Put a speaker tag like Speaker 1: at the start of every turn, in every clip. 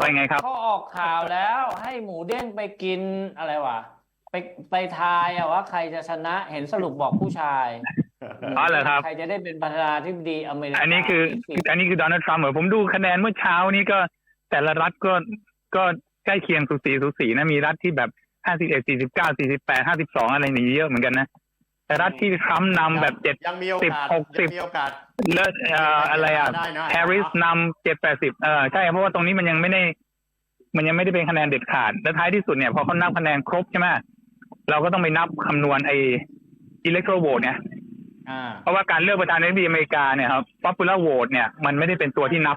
Speaker 1: ว่าไงครับ
Speaker 2: เขาออกข่าวแล้วให้หมูเด้งไปกินอะไรวะไปไปทายอะว่าใครจะชนะเห็นสรุปบอกผู้ชาย
Speaker 1: อ๋อเหรอครับ
Speaker 2: ใครจะได้เป็นประธานาธิบดีอเมริกา
Speaker 1: อันนี้คือ อันนี้คือโดนัลด์ทรัมป์เหรอผมดูคะแนนเมื่อเช้านี้ก็แต่ละรัฐก็ก็ใกล้เคียงสูสีสูสีนะมีรัฐที่แบบห้าสิบเอ็ดสี่สิบเก้าสี่สิบแปดห้าสิบสองอะไรนี่เยอะเหมือนกันนะแต่รัฐที่ทรัมป์นำแบบเจ็ด
Speaker 3: ยังมีโอกาส
Speaker 1: สิบหกสิบ
Speaker 3: ยังมีโอกาส
Speaker 1: เลิศเอ่ออะไรอะ
Speaker 3: ได้นะ
Speaker 1: แฮร์ริสนำเจ็ดแปดสิบเออใช่เพราะว่าตรงนี้มันยังไม่ได้ มันยังไม่ได้เป็นคะแนนเด็ดขาด และท้ายที่สุดเนี่ยพอเขานับคะแนนครบใช่ไหมเราก็ต้องไปนับคำนวณไอ้อิเล็กโทรโหวตเนี่ย
Speaker 2: อ่า
Speaker 1: เพราะว่าการเลือกประธานาธิบดีอเมริกาเนี่ยครับ popular vote เนี่ยมันไม่ได้เป็นตัวที่นับ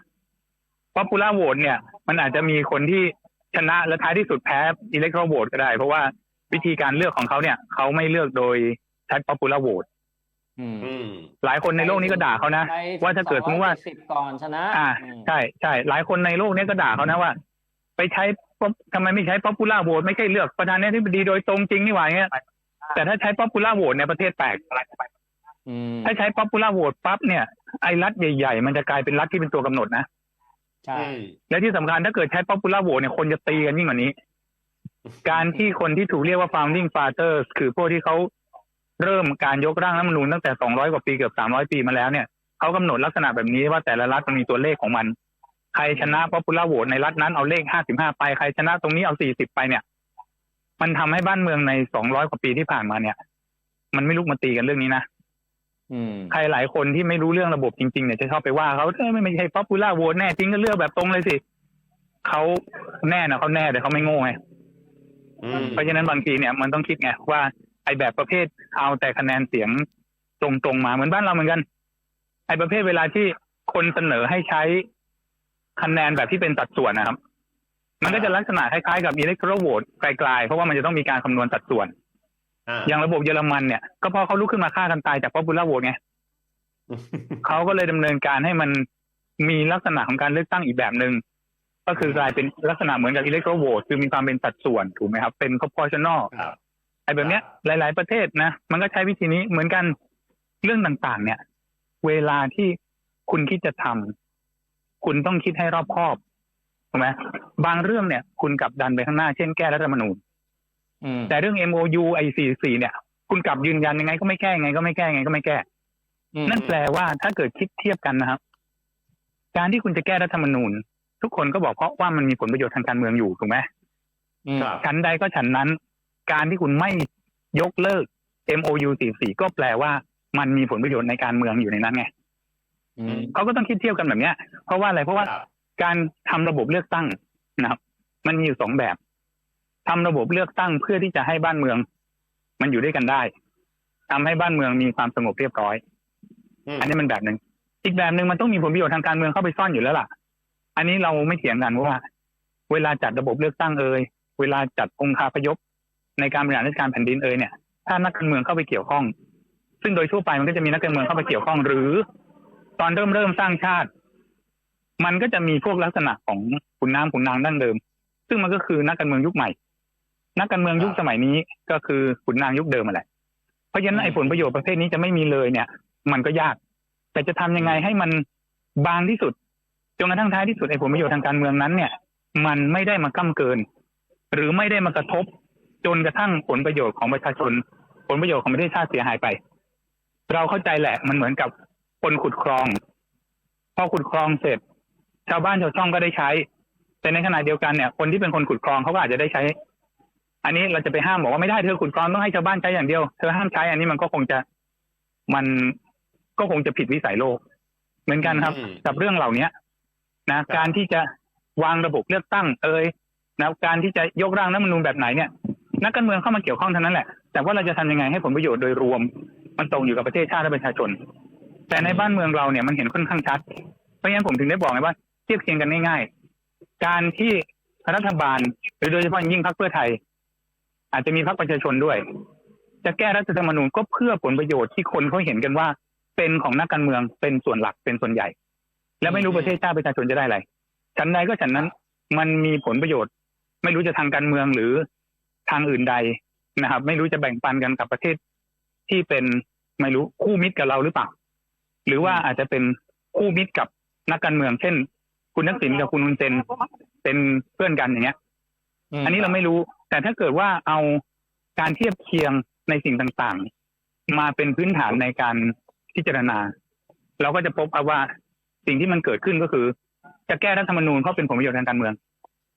Speaker 1: popular vote เนี่ย มันอาจจะมีคนที่ชนะและท้ายที่สุดแพ้ electoral vote ก็ได้ เพราะว่าวิธีการเลือกของเขาเนี่ยเขาไม่เลือกโดยใช้ popular vote
Speaker 2: อืม
Speaker 3: อืม
Speaker 1: หลายคนในโลกนี้ก็ด่าเขานะ
Speaker 2: ใช้
Speaker 1: ว่าถ้าเกิดสมมติว่า
Speaker 2: สิบก่อนชนะ
Speaker 1: อ่า
Speaker 2: อืม
Speaker 1: ใช่ใช่หลายคนในโลกนี้ก็ด่าเขานะว่า ไปใช้ pop- ทำไมไม่ใช้ popular vote ไม่ใช่เลือกประธานาธิบดีโดยตรงจริงนี่หว่าเงี้ยแต่ถ้าใช้ popular vote ในยประเทศแตก
Speaker 2: อืม
Speaker 1: ถ้าใช้ popular vote ปั๊บเนี่ยไอ้รัฐใหญ่ๆ มันจะกลายเป็นรัฐที่เป็นตัวกำหนดนะ
Speaker 2: ใช่
Speaker 3: อืม
Speaker 1: และที่สำคัญถ้าเกิดใช้ popular vote เนี่ยคนจะตีกันยิ่งกว่านี้ การที่คนที่ถูกเรียกว่า founding fathers คือพวกที่เขา เริ่มการยกร่างรัฐธรรมนูญตั้งแต่ 200 กว่าปีเกือบ 300 ปีมาแล้วเนี่ยเขากำหนดลักษณะแบบนี้ว่าแต่ละรัฐมันมีตัวเลขของมัน ใครชนะ popular vote ในรัฐนั้นเอาเลข 55 ไป ใครชนะตรงนี้เอา 40 ไปเนี่ย มันทำให้บ้านเมืองใน 200 กว่าปีที่ผ่านมาเนี่ย มันไม่ลุกมาตีกันเรื่องนี้นะ
Speaker 2: อืม
Speaker 1: ใครหลายคนที่ไม่รู้เรื่องระบบจริงๆเนี่ยจะชอบไปว่าเขาเอ้ยไม่ไม่ใช่ป๊อปปูล่าโหวตแน่จริงก็เลือกแบบตรงเลยสิเขาแน่นะเขาแน่แต่เขาไม่โง่ไง
Speaker 3: อืม
Speaker 1: เพราะฉะนั้นบางทีเนี่ยมันต้องคิดไงว่า ไอ้แบบประเภทเอาแต่คะแนนเสียงตรงๆมาเหมือนบ้านเราเหมือนกัน ไอ้ประเภทเวลาที่คนเสนอให้ใช้คะแนนแบบที่เป็นสัดส่วนนะครับ มันก็จะลักษณะคล้ายๆกับ electoral vote ไกลๆ เพราะว่ามันจะต้องมีการคำนวณสัดส่วน
Speaker 3: อ่า
Speaker 1: อย่างระบบเยอรมันเนี่ย ก็เพราะเขาลุกขึ้นมาฆ่ากันตายจาก popular vote ไงเขาก็เลยดำเนินการให้มันมีลักษณะของการเลือกตั้งอีกแบบหนึ่งก็คือกลายเป็นลักษณะเหมือนกับ electoral vote คือมีความเป็นสัดส่วนถูกไหมครับ เป็น proportional
Speaker 3: ครับ
Speaker 1: ไอ้ แบบเนี้ยหลาย ๆ ประเทศนะมันก็ใช้วิธีนี้เหมือนกันเรื่องต่างๆ เนี่ย เวลาที่คุณคิดจะทำคุณต้องคิดให้รอบคอบถูกไหมบางเรื่องเนี่ย คุณกลับดันไปข้างหน้าเช่นแก้รัฐธรรมนูญ
Speaker 2: อืม
Speaker 1: แต่เรื่อง MOU I44 เนี่ย คุณกลับยืนยันยังไงก็ไม่แก้ยังไงก็ไม่แก้ยังไงก็ไม่แก้
Speaker 2: อืม
Speaker 1: นั่นแปลว่าถ้าเกิดคิดเทียบกันนะครับ การที่คุณจะแก้รัฐธรรมนูญ ทุกคนก็บอกเพราะว่ามันมีผลประโยชน์ทางการเมืองอยู่ถูกไหม
Speaker 2: อืม
Speaker 3: ครับ
Speaker 1: ฉันใดก็ฉันนั้น การที่คุณไม่ยกเลิก MOU 44ก็แปลว่ามันมีผลประโยชน์ในการเมืองอยู่ในนั้นไง
Speaker 2: อืม
Speaker 1: เขาก็ต้องคิดเทียบกันแบบเนี้ย เพราะว่าอะไรเพราะว่า
Speaker 3: ครับ
Speaker 1: การทำระบบเลือกตั้งนะครับ มันมีอยู่สองแบบทำระบบเลือกตั้งเพื่อที่จะให้บ้านเมือง มันอยู่ด้วยกันได้ทำให้บ้านเมืองมีความสงบเรียบร้อย
Speaker 3: อืม
Speaker 1: อันนี้มันแบบหนึ่งอีกแบบหนึ่งมันต้องมีผลประโยชน์ทางการเมืองเข้าไปซ่อนอยู่แล้วล่ะ อันนี้เราไม่เถียงกันว่า เวลาจัดระบบเลือกตั้งเอ่ยเวลาจัดองค์คาพยพ ในการบริหารราชการแผ่นดินเอ่ยเนี่ยถ้านักการเมืองเข้าไปเกี่ยวข้อง ซึ่งโดยทั่วไปมันก็จะมีนักการเมืองเข้าไปเกี่ยวข้อง หรือ ตอนเริ่มเริ่มสร้างชาติ มันก็จะมีพวกลักษณะของขุนน้ำขุนนางดั้งเดิม ซึ่งมันก็คือนักการเมืองยุคใหม่ นักการเมืองยุคสมัยนี้ก็คือขุนนางยุคเดิมแหละเพราะฉะนั้นไอ้ผลประโยชน์ประเภทนี้จะไม่มีเลยเนี่ย มันก็ยาก แต่จะทำยังไงให้มันบางที่สุดจนกระทั่งท้ายที่สุดไอ้ผลประโยชน์ทางการเมืองนั้นเนี่ย มันไม่ได้มาก้ำเกิน หรือไม่ได้มากระทบ จนกระทั่งผลประโยชน์ของประชาชน ผลประโยชน์ของประเทศชาติเสียหายไป เราเข้าใจแหละ มันเหมือนกับคนขุดคลอง พอขุดคลองเสร็จ ชาวบ้านชาวช่องก็ได้ใช้ แต่ในขณะเดียวกันเนี่ย คนที่เป็นคนขุดคลองเขาก็อาจจะได้ใช้ อันนี้เราจะไปห้ามบอกว่าไม่ได้เธอขุดคลองต้องให้ชาวบ้านใช้อย่างเดียวเธอห้ามใช้อันนี้มันก็คงจะมันก็คงจะผิดวิสัยโลก เหมือนกันครับ
Speaker 3: อืม
Speaker 1: กับเรื่องเหล่านี้นะ การที่จะวางระบบเลือกตั้ง เอ่ยนะการที่จะยกร่างรัฐธรรมนูญแบบไหนเนี่ย นักการเมืองเข้ามาเกี่ยวข้องเท่านั้นแหละ แต่ว่าเราจะทำยังไงให้ผลประโยชน์โดยรวม มันตรงอยู่กับประเทศชาติและประชาชน แต่ในบ้านเมืองเราเนี่ยมันเห็นค่อนข้างชัด เพราะฉะนั้นผมถึงได้บอกไงว่าเทียบเคียงกันง่ายๆ การที่รัฐบาลหรือโดยเฉพาะยิ่งพรรคเพื่อไทย อาจจะมีพรรคประชาชนด้วย จะแก้รัฐธรรมนูญก็เพื่อผลประโยชน์ที่คนเขาเห็นกันว่า เป็นของนักการเมืองเป็นส่วนหลักเป็นส่วนใหญ่ และไม่รู้ประเทศชาติประชาชนจะได้อะไรฉันใดก็ฉันนั้นมันมีผลประโยชน์ ไม่รู้จะทางการเมืองหรือ ทางอื่นใดนะครับ ไม่รู้จะแบ่งปันกันกับประเทศที่เป็นไม่รู้คู่มิตรกับเราหรือเปล่าหรือว่าอาจจะเป็นคู่มิตรกับนักการเมือง เช่น คุณทักษิณกับคุณฮุนเซนเป็นเพื่อนกันอย่างเงี้ย
Speaker 2: ม
Speaker 1: อันนี้เราไม่รู้ แต่ถ้าเกิดว่าเอาการเทียบเคียงในสิ่งต่างๆ มาเป็นพื้นฐานในการพิจารณา เราก็จะพบว่าสิ่งที่มันเกิดขึ้นก็คือ จะแก้รัฐธรรมนูญเพราะเป็นผลประโยชน์ทางการเมือง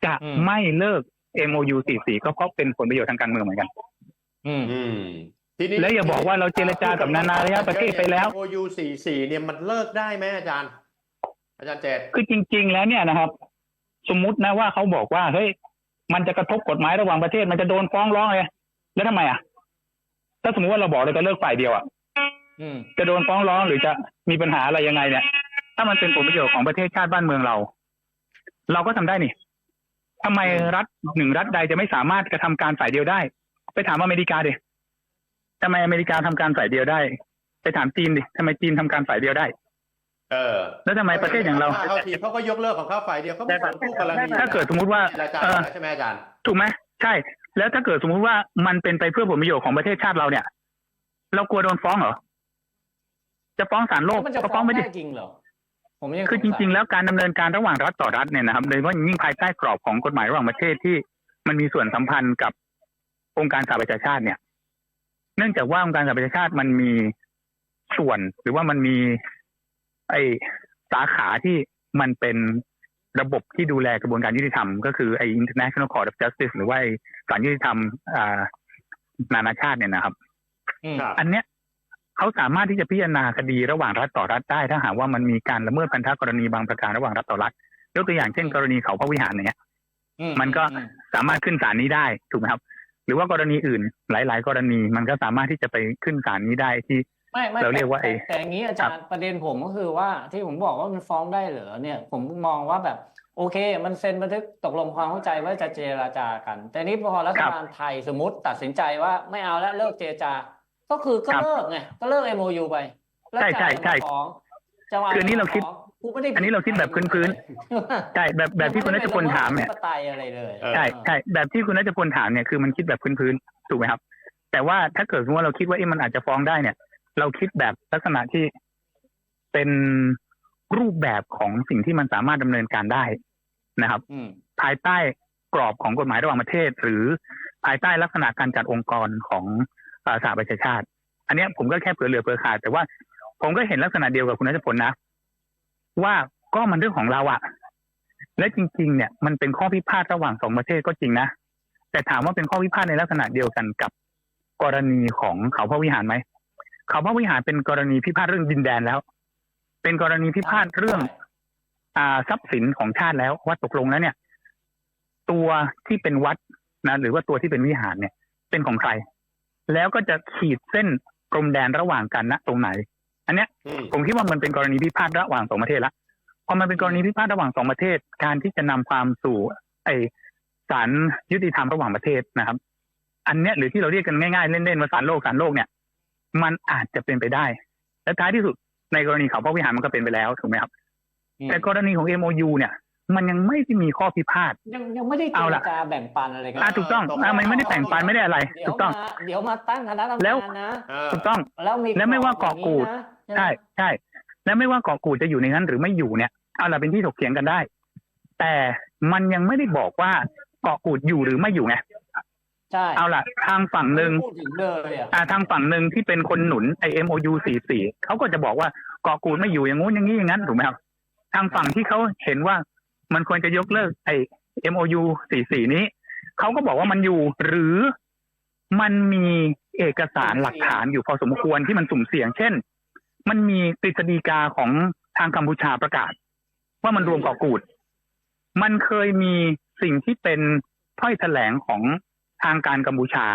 Speaker 1: จะไม่เลิก MOU 44ก็เพราะเป็นผลประโยชน์ทางการเมืองเหมือนกัน
Speaker 2: อืม
Speaker 3: อืมทีนี้
Speaker 1: แล้วอย่าบอกว่าเราเจรจากับนานาประเทศไปแล้ว
Speaker 3: โอยูสี่สี่เนี่ยมันเลิกได้ไหมอาจารย์ อาจารย์เจต
Speaker 1: คือจริง ๆ แล้วเนี่ยนะครับ สมมุตินะว่าเขาบอกว่าเฮ้ยมันจะกระทบกฎหมายระหว่างประเทศมันจะโดนฟ้องร้องเลยแล้วทำไมอะ ถ้าสมมติว่าเราบอกเราจะเลิกฝ่ายเดียวอะ
Speaker 2: อืม
Speaker 1: จะโดนฟ้องร้องหรือจะมีปัญหาอะไรยังไงเนี่ย ถ้ามันเป็นผลประโยชน์ของประเทศชาติบ้านเมืองเรา เราก็ทำได้นี่ ทำไมรัฐหนึ่งรัฐใดจะไม่สามารถกระทำการฝ่ายเดียวได้ ไปถามอเมริกาดิทำไมอเมริกาทำการฝ่ายเดียวได้ ไปถามจีนดิทำไมจีนทำการฝ่ายเดียวได้
Speaker 3: เออ
Speaker 1: แล้วทำไมประเทศอย่างเรา
Speaker 3: เขาทีเขาก็ยกเลิกของเขาฝ่ายเดียวเขาไม่สนคู่กรณี
Speaker 1: ถ้าเกิดสมมุติว่า
Speaker 3: เจรจา
Speaker 1: เออ
Speaker 3: ใช่ไหมอาจารย์
Speaker 1: ถูกไหมใช่ แล้วถ้าเกิดสมมุติว่ามันเป็นไปเพื่อผลประโยชน์ของประเทศชาติเราเนี่ย เรากลัวโดนฟ้องเหรอจะฟ้องศาลโลก
Speaker 2: มันจะ
Speaker 1: ก็
Speaker 2: ฟ้
Speaker 1: ฟ้
Speaker 2: อ
Speaker 1: องงไม่
Speaker 2: ได้
Speaker 1: ได้
Speaker 2: จริงเหรอ ผมยัง
Speaker 1: คือจ
Speaker 2: สงสัย
Speaker 1: ริง ๆ แล้วการดำเนินการระหว่างรัฐต่อรัฐเนี่ยนะครับโดยเฉพาะยิ่งภายใต้กรอบของกฎหมายระหว่างประเทศที่มันมีส่วนสัมพันธ์กับองค์การสหประชาชาติเนี่ย เนื่องจากว่าองค์การสหประชาชาติมันมีส่วนหรือว่ามันมี ไอสาขาที่มันเป็นระบบที่ดูแลกระบวนการยุติธรรมก็คือไอ International Court of Justice หรือว่าไอศาลยุติธรรมอ่านานาชาติเนี่ยนะครับ
Speaker 2: อืม
Speaker 3: ครับ
Speaker 1: อันเนี้ย เขาสามารถที่จะพิจารณาคดีระหว่างรัฐต่อรัฐได้ ถ้าหากว่ามันมีการละเมิดพันธกรณีบางประการระหว่างรัฐต่อรัฐยกตัวอย่างเช่น กรณีเขาพระวิหารอย่างเงี้ย
Speaker 2: อื
Speaker 1: มันก็
Speaker 2: อื
Speaker 1: สามารถขึ้นศาลนี้ได้ถูกไหมครับ หรือว่ากรณีอื่นหลาย ๆ กรณีมันก็สามารถที่จะไปขึ้นศาลนี้ได้ที่
Speaker 2: ไม่ไม่
Speaker 1: เราเรียกว่า
Speaker 2: แต่
Speaker 1: ไอ้
Speaker 2: แต่แต่อย่างนี้อาจารย์ประเด็นผมก็คือว่าที่ผมบอกว่ามันฟ้องได้เหรอเนี่ย ผมมองว่าแบบโอเค มันเซ็นบันทึกตกลงความเข้าใจว่าจะเจรจากัน แต่นี้พอรัฐบาลไทยสมมติตัดสินใจว่าไม่เอาแล้วเลิกเจรจา ก็คือก็
Speaker 1: ครับ
Speaker 2: เลิกไงก็เลิก MOU ไปแล้ว
Speaker 1: ใช่ใช่ใช่
Speaker 2: จะเอามาฟ้องจะเา
Speaker 1: คืออันนี้เราคิด
Speaker 2: ฟ้องกูไม่ได้
Speaker 1: อันนี้เราคิดแบบพื้นใช่แบบแบบที่คุณนัชพลถามเนี่ย
Speaker 2: ไได้ไปละเมิดอธิปไตยอะไรเลย
Speaker 3: เออ
Speaker 1: ใช่ใช่แบบที่คุณนัชพลถามเนี่ยคือมันคิดแบบพื้นๆถูกไหมครับ แต่ว่าถ้าเกิดสมมติว่าเราคิดว่าเอ๊ะมันอาจจะฟ้องได้เนี่ย เราคิดแบบลักษณะที่เป็นรูปแบบของสิ่งที่มันสามารถดำเนินการได้นะครับ
Speaker 2: อืม
Speaker 1: ภายใต้กรอบของกฎหมายระหว่างประเทศ หรือภายใต้ลักษณะการจัดองค์กรของเอ่อ สหประชาชาติ อันนี้ผมก็แค่เผื่อเหลือเผื่อขาดแต่ว่า ผมก็เห็นลักษณะเดียวกับคุณนัชพลนะ ว่าก็มันเรื่องของเราอะและจริง ๆ เนี่ยมันเป็นข้อพิพาทระหว่างสองประเทศก็จริงนะแต่ถามว่าเป็นข้อพิพาทในลักษณะเดียวกันกับกรณีของเขาพระวิหารไหมเขาพระวิหารเป็นกรณีพิพาทเรื่องดินแดนแล้ว เป็นกรณีพิพาทเรื่อง อ่าทรัพย์สินของชาติแล้วว่าตกลงแล้วเนี่ย ตัวที่เป็นวัดนะหรือว่าตัวที่เป็นวิหารเนี่ย เป็นของใคร แล้วก็จะขีดเส้นกรมแดนระหว่างกันนะตรงไหน อันเนี้ย
Speaker 3: อืม
Speaker 1: ผมคิดว่ามันเป็นกรณีพิพาทระหว่างสองประเทศละพอมันเป็นกรณีพิพาทระหว่างสองประเทศ การที่จะนำความสู่ไอศาลยุติธรรมระหว่างประเทศนะครับ อันเนี้ยหรือที่เราเรียกกันง่ายๆเล่นๆว่าศาลโลกศาลโลกเนี่ย มันอาจจะเป็นไปได้ และท้ายที่สุดในกรณีเขาพระวิหารมันก็เป็นไปแล้วถูกไหมครับ
Speaker 2: อืม
Speaker 1: แต่กรณีของ MOU เนี่ย มันยังไม่ได้มีข้อพิพาท
Speaker 2: ยังยังไม่ได้เจ
Speaker 1: เอา
Speaker 2: ร
Speaker 1: ล่ะ
Speaker 2: จาแบ่งปันอะไรกัน
Speaker 1: อ่าถูกต้องอ่ามันไม่ได้แต่งปันไม่ได้อะไร
Speaker 2: เดี๋ย
Speaker 1: ถู
Speaker 2: ว
Speaker 1: กต้อง
Speaker 2: มาเดี๋ยวมาตั้งคณะทำ
Speaker 1: แล้ว
Speaker 2: งานนะ
Speaker 3: เออ
Speaker 1: ถูกต้อง
Speaker 2: แล้วมี
Speaker 1: และไม่ว่า
Speaker 2: กรอบ
Speaker 1: เกาะกูด
Speaker 2: อย่างนี้นะ
Speaker 1: ใช่ใช่และไม่ว่าเกาะกูดจะอยู่ในนั้นหรือไม่อยู่เนี่ยเอาล่ะเป็นที่ถกเถียงกันได้ แต่มันยังไม่ได้บอกว่าเกาะกูดอยู่หรือไม่อยู่ไง
Speaker 2: ใช่
Speaker 1: เอาล่ะ ทางฝั่งหนึ่ง
Speaker 2: พูดถึงเลยอะ
Speaker 1: อ่าทางฝั่งหนึ่งที่เป็นคนหนุนไอ MOU 44เขาก็จะบอกว่าเกาะกูดไม่อยู่อย่างงู้นอย่างนี้อย่างนั้นถูกไหมครับ ทางฝั่งที่เขาเห็นว่า มันควรจะยกเลิกไอ้ MOU 44 นี้ เขาก็บอกว่ามันอยู่หรือมันมีเอกสารหลักฐานอยู่พอสมควรที่มันสุ่มเสี่ยง เช่น มันมีกฤษฎีกาของทางกัมพูชาประกาศ ว่ามันรวมเกาะกูด มันเคยมีสิ่งที่เป็นถ้อยแถลงของทางการกัมพูชา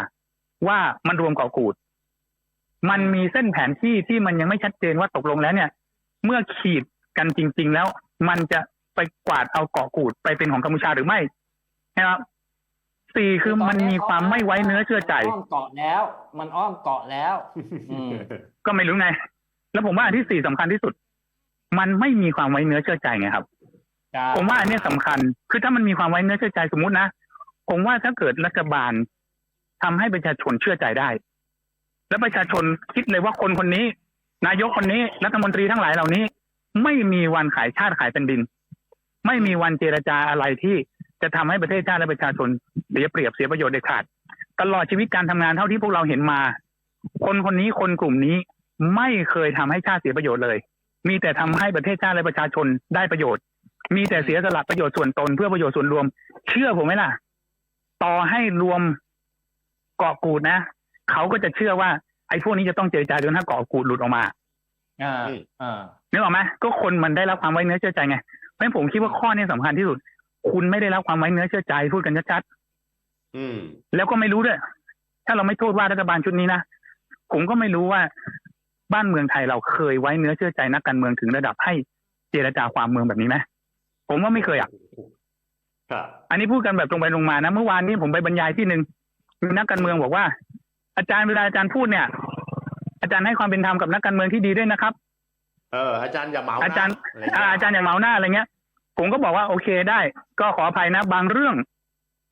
Speaker 1: ว่ามันรวมเกาะกูด มันมีเส้นแผนที่ที่มันยังไม่ชัดเจนว่าตกลงแล้วเนี่ย เมื่อขีดกันจริง ๆ แล้ว มันจะ ไปกวาดเอาเกาะกูดไปเป็นของกัมพูชาหรือไม่นะครับสี่คือมันมีความไม่ไว้เนื้อเชื่อใจ
Speaker 2: มันอ้อมเกาะแล้ว มันอ้อมเกาะแล้วอืม
Speaker 1: ก็ไม่รู้ไง แล้วผมว่าอันที่สี่สำคัญที่สุด มันไม่มีความไว้เนื้อเชื่อใจไงครับผมว่าอันเนี้ยสำคัญ คือถ้ามันมีความไว้เนื้อเชื่อใจสมมุตินะผมว่าถ้าเกิดรัฐบาลทำให้ประชาชนเชื่อใจได้ แล้วประชาชนคิดเลยว่าคนคนนี้ นายกคนนี้รัฐมนตรีทั้งหลายเหล่านี้ ไม่มีวันขายชาติขายแผ่นดิน ไม่มีวันเจรจาอะไรที่จะทำให้ประเทศชาติและประชาชนเสียเปรียบเสียประโยชน์เด็ดขาด ตลอดชีวิตการทำงานเท่าที่พวกเราเห็นมา คนคนนี้คนกลุ่มนี้ไม่เคยทำให้ชาติเสียประโยชน์เลย มีแต่ทำให้ประเทศชาติและประชาชนได้ประโยชน์ มีแต่เสียสละประโยชน์ส่วนตนเพื่อประโยชน์ส่วนรวม เชื่อผมไหมล่ะ ต่อให้รวมเกาะกูดนะเขาก็จะเชื่อว่าไอ้พวกนี้จะต้องเจรจาจนถ้าเกาะกูดหลุดออกมา
Speaker 2: อ่า
Speaker 3: อืม
Speaker 2: อ่า
Speaker 1: นึกออกไหมก็คนมันได้รับความไว้เนื้อเชื่อใจไง เพราะฉะนั้นผมคิดว่าข้อนี้สำคัญที่สุด คุณไม่ได้รับความไว้เนื้อเชื่อใจพูดกันชัด
Speaker 3: อืม
Speaker 1: ๆแล้วก็ไม่รู้ด้วย ถ้าเราไม่โทษว่ารัฐบาลชุดนี้นะผมก็ไม่รู้ว่าบ้านเมืองไทยเราเคยไว้เนื้อเชื่อใจนักการเมืองถึงระดับให้เจรจาความเมืองแบบนี้ไหมผมว่าไม่เคยอะ
Speaker 3: ครับ
Speaker 1: อันนี้พูดกันแบบตรงไปตรงมานะเมื่อวานนี้ผมไปบรรยายที่หนึ่งมีนักการเมืองบอกว่า อาจารย์เวลาอาจารย์พูดเนี่ย อาจารย์ให้ความเป็นธรรมกับนักการเมืองที่ดีด้วยนะครับ
Speaker 3: เอออาจารย์อย่าเหมานะ
Speaker 1: อาจารย์ะ
Speaker 3: ไเงี้
Speaker 1: อ่าอาจารย์อย่างเหมาหน้าอะไรเงี้ย ผมก็บอกว่าโอเคได้ ก็ขออภัยนะ บางเรื่อง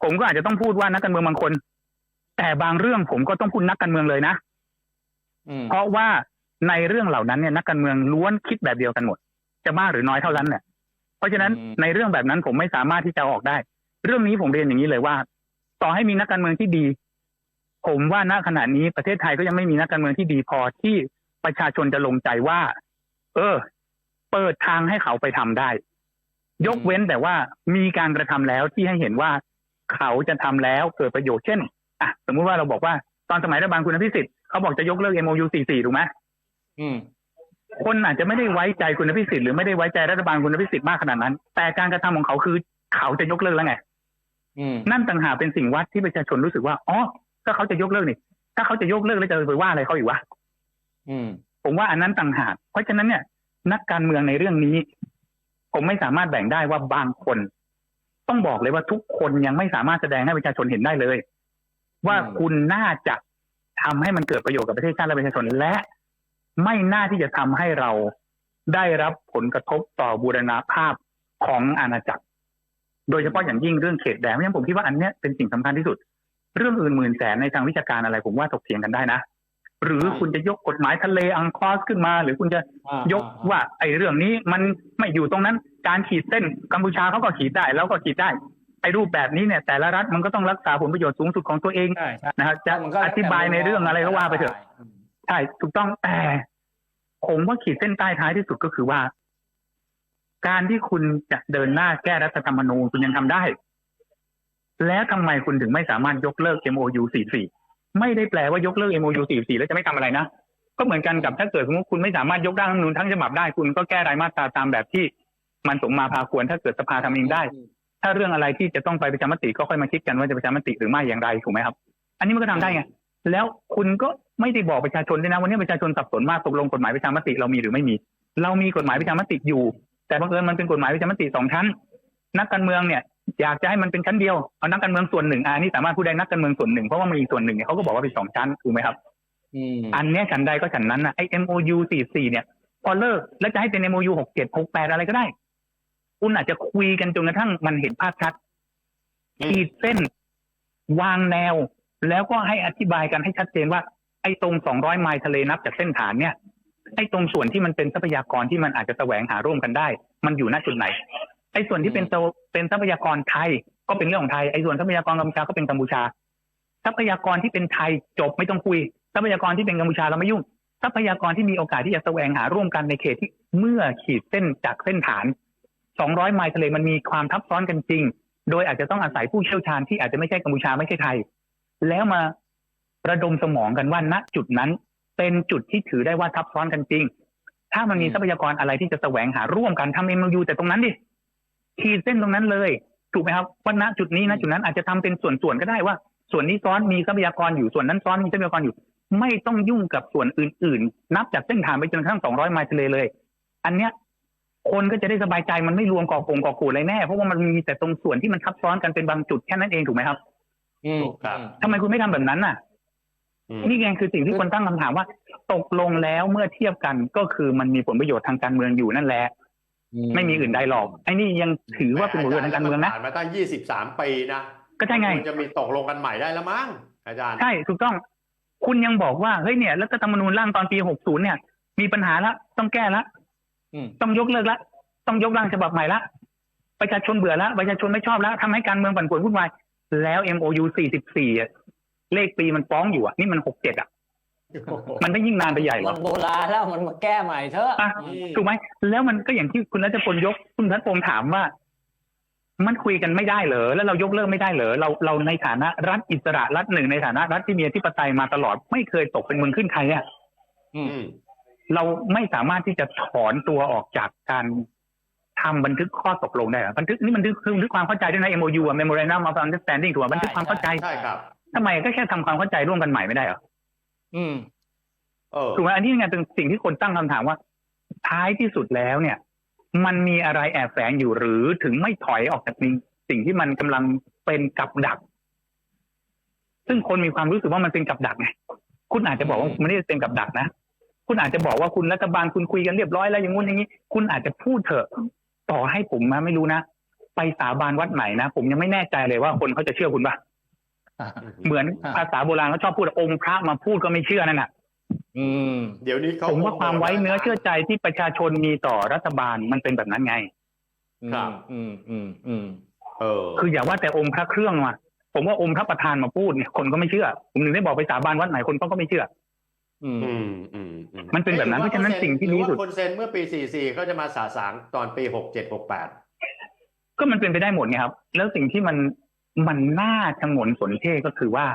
Speaker 1: ผมก็อาจจะต้องพูดว่านักการเมืองบางคน แต่บางเรื่องผมก็ต้องพูดนักการเมืองเลยนะ
Speaker 2: อืม
Speaker 1: เพราะว่าในเรื่องเหล่านั้นเนี่ยนักการเมืองล้วนคิดแบบเดียวกันหมด จะมากหรือน้อยเท่านั้นเนี่ยเพราะฉะนั้นในเรื่องแบบนั้นผมไม่สามารถที่จะเอาออกได้ เรื่องนี้ผมเรียนอย่างนี้เลยว่า ต่อให้มีนักการเมืองที่ดี ผมว่าณขณะนี้ประเทศไทยก็ยังไม่มีนักการเมืองที่ดีพอที่ประชาชนจะลงใจว่า เออ เปิดทางให้เขาไปทำได้ ยกเว้นแต่ว่ามีการกระทำแล้วที่ให้เห็นว่าเขาจะทำแล้วเกิดประโยชน์เช่นอะสมมุติว่าเราบอกว่าตอนสมัยรัฐบาลคุณอภิสิทธิ์เขาบอกจะยกเลิก MOU 44ถูกไหม
Speaker 2: อืม
Speaker 1: คนอาจจะไม่ได้ไว้ใจคุณอภิสิทธิ์หรือไม่ได้ไว้ใจรัฐบาลคุณอภิสิทธิ์มากขนาดนั้น แต่การกระทำของเขาคือเขาจะยกเลิกแล้วไง
Speaker 2: อืม
Speaker 1: นั่นต่างหากเป็นสิ่งวัดที่ประชาชนรู้สึกว่าอ๋อถ้าเขาจะยกเลิกนี่ ถ้าเขาจะยกเลิกแล้วจะไปว่าอะไรเขาอีกวะ
Speaker 2: อืม
Speaker 1: ผมว่าอันนั้นต่างหากเพราะฉะนั้นเนี่ย นักการเมืองในเรื่องนี้ ผมไม่สามารถแบ่งได้ว่าบางคน ต้องบอกเลยว่าทุกคนยังไม่สามารถแสดงให้ประชาชนเห็นได้เลย ว่าคุณน่าจะทำให้มันเกิดประโยชน์กับประเทศชาติและประชาชนและไม่น่าที่จะทำให้เราได้รับผลกระทบต่อบูรณาภาพของอาณาจักร โดยเฉพาะอย่างยิ่งเรื่องเขตแดนเพราะฉะนั้นผมคิดว่าอันเนี้ยเป็นสิ่งสำคัญที่สุด เรื่องอื่นหมื่นแสนในทางวิชาการอะไร ผมว่าถกเถียงกันได้นะ หรือคุณจะยกกฎหมายทะเลอังคอสขึ้นมา หรือคุณจะ
Speaker 2: อ่าย
Speaker 1: กว่า ไอ้เรื่องนี้มันไม่อยู่ตรงนั้นการขีดเส้นกัมพูชาเขาก็ขีดได้ แล้วก็ขีดได้ไอ้รูปแบบนี้เนี่ย แต่ละรัฐมันก็ต้องรักษาผลประโยชน์สูงสุดของตัวเอง
Speaker 2: ใช่ใช่
Speaker 1: นะครับจะ
Speaker 2: มันก็
Speaker 1: อธิบายในเรื่องอะไรก็ว่าไปเถอะ
Speaker 2: อืม
Speaker 1: ใช่ถูกต้องแต่ผมว่าขีดเส้นใต้ท้ายที่สุดก็คือว่า การที่คุณจะเดินหน้าแก้รัฐธรรมนูญคุณยังทำได้ แล้วทำไมคุณถึงไม่สามารถยกเลิก MOU 44 ไม่ได้แปลว่ายกเลิก MOU 44 แล้วจะไม่ทำอะไรนะ ก็เหมือนกันกับถ้าเกิดสมมติคุณไม่สามารถยกร่างรัฐธรรมนูญทั้งฉบับได้คุณก็แก้รายมาตราตามแบบที่ มันสมมาพาควรถ้าเกิดสภาทำเองได้ ถ้าเรื่องอะไรที่จะต้องไปประชามติก็ค่อยมาคิดกันว่าจะประชามติหรือไม่อย่างไรถูกไหมครับ อันนี้มันก็ทำได้ไงแล้วคุณก็ไม่ได้บอกประชาชนด้วยนะวันนี้ประชาชนสับสนมากตกลงกฎหมายประชามติเรามีหรือไม่มี เรามีกฎหมายประชามติอยู่ แต่บังเอิญมันเป็นกฎหมายประชามติสองชั้น นักการเมืองเนี่ย อยากจะให้มันเป็นชั้นเดียวเอานักการเมืองส่วนหนึ่งอันนี้สามารถพูดได้นักการเมืองส่วนหนึ่งเพราะว่ามีอีกส่วนหนึ่งเนี่ยเขาก็บอกว่าเป็นสองชั้นถูกไหมครับ
Speaker 2: อืม
Speaker 1: อันเนี้ยฉันใดก็ฉันนั้นนะไอ้ MOU 44เนี่ย พอเลิกแล้วจะให้เป็น MOU 67 68อะไรก็ได้ คุณอาจจะคุยกันจนกระทั่งมันเห็นภาพชัด
Speaker 3: อืม
Speaker 1: ขีดเส้น วางแนว แล้วก็ให้อธิบายกันให้ชัดเจนว่า ไอ้ตรง 200 ไมล์ทะเลนับจากเส้นฐานเนี่ยไอ้ตรงส่วนที่มันเป็นทรัพยากรที่มันอาจจะแสวงหาร่วมกันได้ มันอยู่ณจุดไหน ไอ้ส่วนที่เป็นตัวเป็นทรัพยากรไทย ก็เป็นเรื่องของไทยไอ้ส่วนทรัพยากรกัมพูชาก็เป็นกัมพูชา ทรัพยากรที่เป็นไทยจบไม่ต้องคุย ทรัพยากรที่เป็นกัมพูชาเราไม่ยุ่ง ทรัพยากรที่มีโอกาสที่จะแสวงหาร่วมกันในเขตที่เมื่อขีดเส้นจากเส้นฐาน 200 ไมล์ทะเลมันมีความทับซ้อนกันจริง โดยอาจจะต้องอาศัยผู้เชี่ยวชาญที่อาจจะไม่ใช่กัมพูชาไม่ใช่ไทย แล้วมาระดมสมองกันว่าณจุดนั้น เป็นจุดที่ถือได้ว่าทับซ้อนกันจริง ถ้ามันมี
Speaker 2: อืม
Speaker 1: ทรัพยากรอะไรที่จะแสวงหาร่วมกันทำเอ็มยูแต่ตรงนั้นดิ ขีดเส้นตรงนั้นเลย ถูกไหมครับว่าณจุดนี้ณจุดนั้นอาจจะทำเป็นส่วนๆก็ได้ว่า ส่วนนี้ซ้อนมีทรัพยากรอยู่ส่วนนั้นซ้อนมีทรัพยากรอยู่ ไม่ต้องยุ่งกับส่วนอื่น ๆ นับจากเส้นฐานไปจนกระทั่ง200ไมล์ทะเลเลย อันเนี้ยคนก็จะได้สบายใจมันไม่รวมก่อกงก่อกูดอะไรแน่ เพราะว่ามันมีแต่ตรงส่วนที่มันทับซ้อนกันเป็นบางจุดแค่นั้นเองถูกไหมครับ
Speaker 2: อืม
Speaker 3: ถูกครับ
Speaker 1: ทำไมคุณไม่ทำแบบนั้นน่ะ
Speaker 3: อืม
Speaker 1: นี่ไงคือสิ่งที่คนตั้งคำถามว่า ตกลงแล้วเมื่อเทียบกันก็คือมันมีผลประโยชน์ทางการเมืองอยู่นั่นแหละ ไม่มีอื่นใดหรอกไอ้นี่ยังถือว่าเป็นผลประโยชน์ทางการเมืองนะ
Speaker 3: ผ่านมาตั้งยี่สิบสามปีนะ
Speaker 1: ก็ใช่ไง
Speaker 3: ควรจะมีตกลงกันใหม่ได้แล้วมั้งอาจารย์
Speaker 1: ใช่ถูกต้อง คุณยังบอกว่าเฮ้ยเนี่ยรัฐธรรมนูญร่างตอนปี60เนี่ย มีปัญหาละต้องแก้ละ
Speaker 2: อืม
Speaker 1: ต้องยกเลิกละต้องยกร่างฉบับใหม่ละประชาชนเบื่อแล้วประชาชนไม่ชอบแล้วทำให้การเมืองปั่นป่วนวุ่นวายแล้ว MOU 44อะเลขปีมันฟ้องอยู่อะนี่มัน67อะ มันไม่ยิ่งนานไปใหญ่เหร
Speaker 2: มั
Speaker 1: อ
Speaker 2: นโบราณแล้วมันมาแก้ใหม่เถอะ
Speaker 1: อะ
Speaker 2: อืม
Speaker 1: ถูกไหมแล้วมันก็อย่างที่คุณรัชพลยกคุณทัศพงศ์ถามว่า มันคุยกันไม่ได้เหรอแล้วเรายกเลิกไม่ได้เหรอเราเราในฐานะรัฐอิสระรัฐหนึ่งในฐานะรัฐที่มีอธิปไตยมาตลอดไม่เคยตกเป็นเมืองขึ้นใครอะ
Speaker 2: อืม
Speaker 3: อืม
Speaker 1: เราไม่สามารถที่จะถอนตัวออกจากการทำบันทึกข้อตกลงได้เหรอบันทึกนี่มันบันทึกคือบันทึกความเข้าใจด้วยนะ MOU อะ Memorandum of Understanding ถูกไหมบันทึกความเข้าใจ
Speaker 3: ใช่ครับ
Speaker 1: ทำไมก็แค่ทำความเข้าใจร่วมกันใหม่ไม่ได้เหรอ
Speaker 2: อืม
Speaker 3: เออ
Speaker 1: ถูกไหมอันนี้ไงเป็นสิ่งที่คนตั้งคำถามว่า ท้ายที่สุดแล้วเนี่ย มันมีอะไรแอบแฝงอยู่หรือถึงไม่ถอยออกจากสิ่งที่มันกำลังเป็นกับดัก ซึ่งคนมีความรู้สึกว่ามันเป็นกับดักไงคุณอาจจะบอกว่ามันไม่ได้เป็นกับดักนะคุณอาจจะบอกว่าคุณรัฐบาลคุณคุยกันเรียบร้อยแล้วอย่างงู้นอย่างนี้ คุณอาจจะพูดเถอะต่อให้ผมนะไม่รู้นะไปสาบานวัดไหนนะผมยังไม่แน่ใจเลยว่าคนเขาจะเชื่อคุณปะ เหมือน
Speaker 2: อ่า
Speaker 1: ภาษาโบราณเขาชอบพูดองค์พระมาพูดก็ไม่เชื่อนั่นแหะ
Speaker 2: อืม
Speaker 3: เดี๋ยวนี้เขา
Speaker 1: ผมว่าความไว้เนื้อเชื่อใจที่ประชาชนมีต่อรัฐบาลมันเป็นแบบนั้นไง
Speaker 2: ครับ อืมอืมอืม
Speaker 3: เออ
Speaker 1: คืออย่าว่าแต่องค์พระเครื่องมาผมว่าองค์พระประธานมาพูดเนี่ยคนก็ไม่เชื่อ ผมถึงได้บอกไปสาบานวัดไหนคนก็ไม่เชื่อ
Speaker 2: อืม
Speaker 3: อืมอืมอืม
Speaker 1: มันเป็นแบบนั้นเพราะฉะนั้นสิ่งที่ดีที่สุด
Speaker 3: หรือว่าคนเซ็นเมื่อปี44ก็จะมาสาสางตอนปี67 68
Speaker 1: ก็มันเป็นไปได้หมดไงครับ แล้วสิ่งที่มัน มันน่าชงนสนเท่ก็คือว่า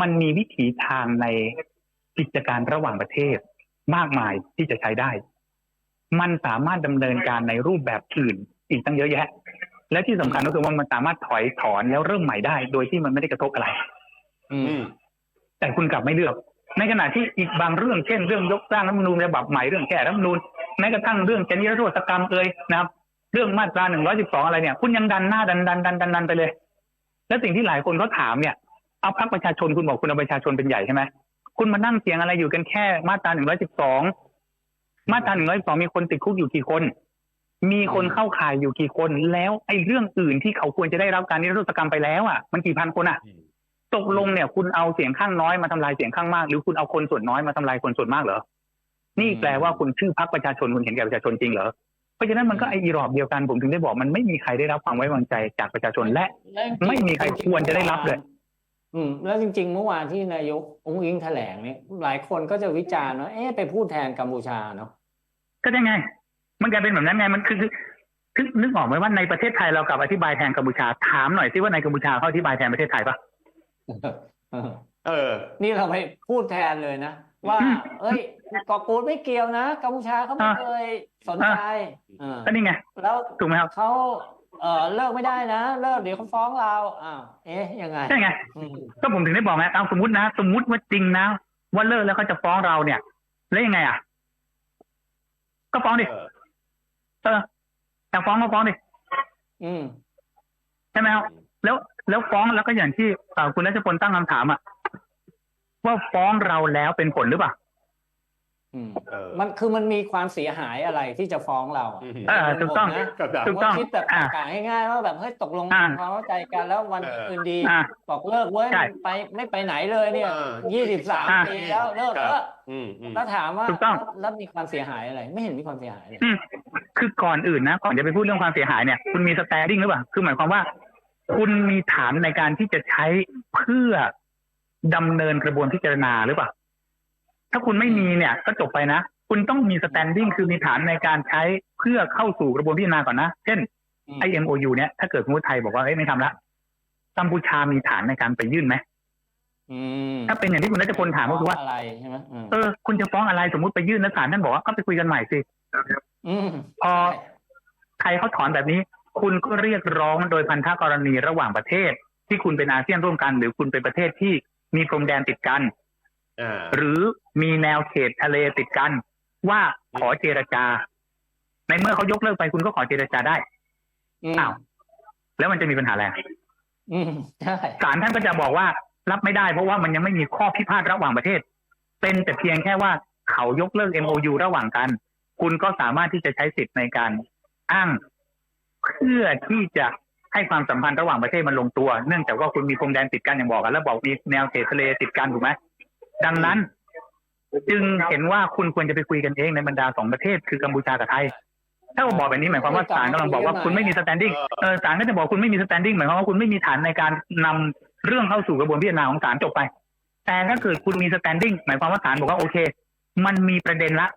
Speaker 1: มันมีวิถีทางในกิจการระหว่างประเทศมากมายที่จะใช้ได้ มันสามารถดำเนินการในรูปแบบอื่นอีกตั้งเยอะแยะ และที่สำคัญก็คือว่ามันสามารถถอยถอนแล้วเริ่มใหม่ได้ โดยที่มันไม่ได้กระทบอะไร
Speaker 2: อื
Speaker 3: อื
Speaker 2: ม
Speaker 3: ม
Speaker 1: แต่คุณกลับไม่เลือก ในขณะที่อีกบางเรื่องเช่นเรื่องยกร่างรัฐธรรมนูญฉบับใหม่เรื่องแก้รัฐธรรมนูญแม้กระทั่งเรื่องจริยธรรมกรรมเอ่ยนะครับ เรื่องมาตราหนึ่งร้อยสิบสองอะไรเนี่ย คุณยังดันหน้าดันดันดันดันดันไปเลย แล้วสิ่งที่หลายคนเขาถามเนี่ยเอาพรรคประชาชนคุณบอกคุณเอาประชาชนเป็นใหญ่ใช่ไหมคุณมานั่งเสียงอะไรอยู่กันแค่มาตราหนึ่งร้อยสิบสองมาตราหนึ่งร้อยสองมีคนติดคุกอยู่กี่คน มีคนเข้าข่ายอยู่กี่คน แล้วไอ้เรื่องอื่นที่เขาควรจะได้รับการนิรโทษกรรมไปแล้วอะ มันกี่พันคนอะ ตกลงเนี่ย คุณเอาเสียงข้างน้อยมาทำลายเสียงข้างมาก หรือคุณเอาคนส่วนน้อยมาทำลายคนส่วนมากเหรอ นี่แปลว่าคุณชื่อพรรคประชาชนคุณเห็นแก่ประชาชนจริงเหรอ เพราะฉะนั้นมันก็ไออีรอบเดียวกันผมถึงได้บอกมันไม่มีใครได้รับความไว้วางใจจากประชาชนและ
Speaker 2: และจงๆ
Speaker 1: ไม่มีใครควรจะได้รับเลย
Speaker 2: อืม แล้วจริง ๆ เมื่อวานที่นายกองค์อิงแถลงเนี่ยหลายคนก็จะวิจารณ์ว่าเอ๊ะไปพูดแทนกัมพูชาเนาะ
Speaker 1: ก็ได้ไง มันกลายเป็นแบบนั้นไงมันคือคือคือนึกออกไหมว่าในประเทศไทยเรากลับอธิบายแทนกัมพูชาถามหน่อยสิว่าในกัมพูชาเขาอธิบายแทนประเทศไทยปะ
Speaker 3: เออ
Speaker 2: นี่เราไปพูดแทนเลยนะ ว่า
Speaker 1: อืม
Speaker 2: เอ้ยเกาะกูดไม่เกี่ยวนะกัมพูชาเขาไม่
Speaker 1: อ่า
Speaker 2: เคย สนใจเออ
Speaker 1: ก็นี่ไง
Speaker 2: แล้ว
Speaker 1: ถูกไหมครับ
Speaker 2: เขาเออเลิกไม่ได้นะ เลิกเดี๋ยวเขาฟ้องเราอ้าวเอ๊ะยังไง
Speaker 1: ใช่ไง
Speaker 2: อืม
Speaker 1: ก็ผมถึงได้บอกไงเอาสมมตินะ สมมติว่าจริงนะ ว่าเลิกแล้วเขาจะฟ้องเราเนี่ย แล้วยังไงอะ ก็ฟ้องดิ
Speaker 3: เออ
Speaker 1: เอออยากฟ้องก็ฟ้องดิ
Speaker 2: อืม
Speaker 1: ใช่ไหมครับ แล้วแล้วฟ้องแล้วก็อย่างที่เอ่อคุณรัชพลตั้งคำถามอะว่าฟ้องเราแล้วเป็นผลหรือเปล่า
Speaker 2: อื ม
Speaker 3: เออ
Speaker 2: มันคือมันมีความเสียหายอะไรที่จะฟ้องเราอะ
Speaker 3: อืม
Speaker 1: เออถูกต้อง
Speaker 2: นะ
Speaker 3: กับดัก
Speaker 1: ถูกต้อง
Speaker 2: ว่าคิดแบบ
Speaker 1: อ่า
Speaker 2: กะง่ายๆว่าแบบเฮ้ยตกลง
Speaker 1: อ่า
Speaker 2: ความเข้าใจกันแล้ววัน
Speaker 3: เออ
Speaker 2: คืนดี
Speaker 1: อ่า
Speaker 2: บอกเลิกเว้ย
Speaker 1: ใช่
Speaker 2: ไปไม่ไปไหนเลยเนี่ย
Speaker 3: เออ
Speaker 2: ยี่สิบสาม
Speaker 1: อ่า
Speaker 2: ปีแล้วเลิก
Speaker 3: ครับ
Speaker 2: แล้ว
Speaker 3: อืมอืม
Speaker 2: แล้วถามว่า
Speaker 1: ถูกต้อง
Speaker 2: แล้วแล้วมีความเสียหายอะไร ไม่เห็นมีความเสียหายเลย
Speaker 1: อืมคือก่อนอื่นนะก่อนจะไปพูดเรื่องความเสียหายเนี่ยคุณมีสแตนดิ้งหรือเปล่าคือหมายความว่า คุณมีฐานในการที่จะใช้เพื่อดำเนินกระบวนพิจารณาหรือเปล่า ถ้าคุณไม่มีเนี่ยก็จบไปนะ คุณต้องมีสแตนดิ้งคือมีฐานในการใช้เพื่อเข้าสู่กระบวนพิจารณาก่อนนะ เช่นไอ MOU เนี่ยถ้าเกิดสมมติไทยบอกว่าเอ้ยไม่ทำละกัมพูชามีฐานในการไปยื่นไหม
Speaker 2: อืม
Speaker 1: ถ้าเป็นอย่างที่คุณรัชพลถามก็คือว่า
Speaker 2: อะไรใช่ไหมอืม
Speaker 1: เออคุณจะฟ้องอะไรสมมติไปยื่นแล้วศาลท่านบอกว่าก็ไปคุยกันใหม่สิ
Speaker 2: อืม
Speaker 1: พอไทยเขาถอนแบบนี้ คุณก็เรียกร้องโดยพันธกรณีระหว่างประเทศ ที่คุณเป็นอาเซียนร่วมกัน หรือคุณเป็นประเทศที่มีพรมแดนติดกัน
Speaker 3: อ่า
Speaker 1: หรือมีแนวเขตทะเลติดกัน ว่าขอเจรจา ในเมื่อเขายกเลิกไปคุณก็ขอเจรจาได้
Speaker 2: อืม
Speaker 1: อ้าวแล้วมันจะมีปัญหาอะไร
Speaker 2: อืมใช่
Speaker 1: ศาลท่านก็จะบอกว่ารับไม่ได้เพราะว่ามันยังไม่มีข้อพิพาทระหว่างประเทศ เป็นแต่เพียงแค่ว่าเขายกเลิก MOU ระหว่างกัน คุณก็สามารถที่จะใช้สิทธิ์ในการอ้างเพื่อที่จะให้ความสัมพันธ์ระหว่างประเทศมันลงตัว เนื่องจากว่าคุณมีพรมแดนติดกันอย่างบอกกันแล้วบอกมีแนวเขตทะเลติดกันถูกไหม ดังนั้น จึงเห็นว่าคุณควรจะไปคุยกันเองในบรรดาสองประเทศคือกัมพูชากับไทย ถ้าเราบอกแบบนี้หมายความว่าศาลกำลังบอกว่าคุณไม่มี standing
Speaker 3: เออ
Speaker 1: เออศาลก็จะบอกคุณไม่มี standing หมายความว่าคุณไม่มีฐานในการนำเรื่องเข้าสู่กระบวนพิจารณาของศาลจบไป แต่ถ้าเกิดคุณมี standing หมายความว่าศาลบอกว่าโอเค มันมีประเด็นละ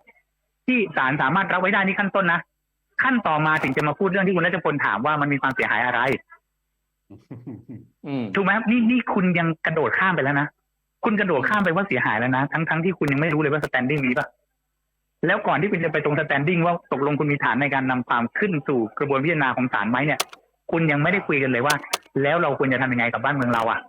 Speaker 1: ที่ศาลสามารถรับไว้ได้นี่ขั้นต้นนะขั้นต่อมาถึงจะมาพูดเรื่องที่คุณรัชพลถามว่ามันมีความเสียหายอะไร
Speaker 2: อืม
Speaker 1: ถูกไหมครับนี่นี่คุณยังกระโดดข้ามไปแล้วนะ คุณกระโดดข้ามไปว่าเสียหายแล้วนะ ทั้งทั้งที่คุณยังไม่รู้เลยว่าสแตนดิ้งมีปะแล้วก่อนที่คุณจะไปตรงสแตนดิ้งว่าตกลงคุณมีฐานในการนำความขึ้นสู่กระบวนพิจารณาของศาลไหมเนี่ย คุณยังไม่ได้คุยกันเลยว่า แล้วเราควรจะทำยังไงกับบ้านเมืองเราอะ